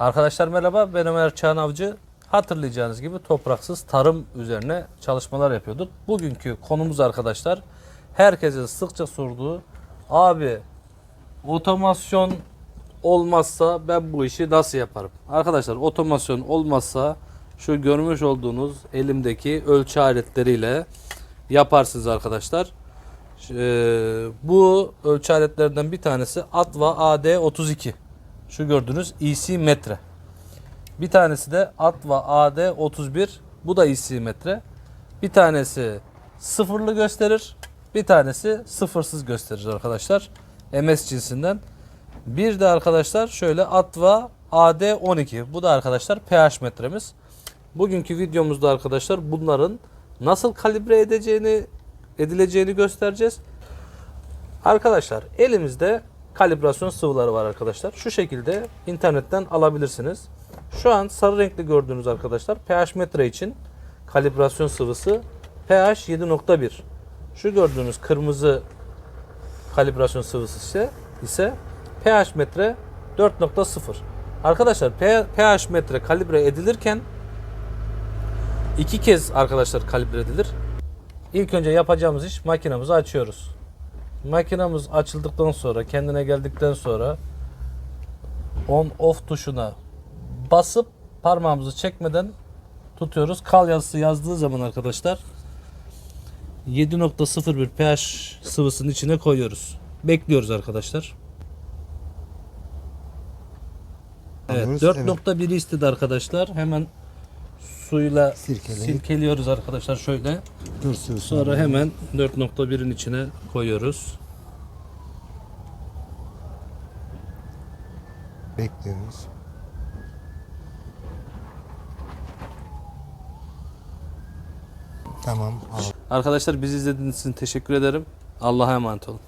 Arkadaşlar merhaba ben Ömer Çağan Avcı. Hatırlayacağınız gibi topraksız tarım üzerine çalışmalar yapıyorduk. Bugünkü konumuz arkadaşlar herkesin sıkça sorduğu abi otomasyon olmazsa ben bu işi nasıl yaparım? Arkadaşlar otomasyon olmazsa şu görmüş olduğunuz elimdeki ölçü aletleriyle yaparsınız arkadaşlar. Ee, bu ölçü aletlerinden bir tanesi Atva AD32. Şu gördüğünüz EC metre. Bir tanesi de Atva AD31. Bu da EC metre. Bir tanesi sıfırlı gösterir. Bir tanesi sıfırsız gösterir arkadaşlar. MS cinsinden. Bir de arkadaşlar şöyle Atva AD12. Bu da arkadaşlar pH metremiz. Bugünkü videomuzda arkadaşlar bunların nasıl kalibre edeceğini edileceğini göstereceğiz. Arkadaşlar elimizde kalibrasyon sıvıları var arkadaşlar. Şu şekilde internetten alabilirsiniz. Şu an sarı renkli gördüğünüz arkadaşlar pH metre için kalibrasyon sıvısı pH 7.1. Şu gördüğünüz kırmızı kalibrasyon sıvısı ise, ise pH metre 4.0. Arkadaşlar pH metre kalibre edilirken iki kez arkadaşlar kalibre edilir. İlk önce yapacağımız iş makinamızı açıyoruz. Makinamız açıldıktan sonra kendine geldikten sonra on off tuşuna basıp parmağımızı çekmeden tutuyoruz. Kal yazısı yazdığı zaman arkadaşlar 7.01 pH sıvısının içine koyuyoruz. Bekliyoruz arkadaşlar. Evet, Alıyoruz, 4.1'i istedi arkadaşlar. Hemen suyla Sirkeleyip. silkeliyoruz arkadaşlar şöyle. Dursun Sonra hemen 4.1'in içine koyuyoruz. bekliyoruz. Tamam. al. Arkadaşlar bizi izlediğiniz için teşekkür ederim. Allah'a emanet olun.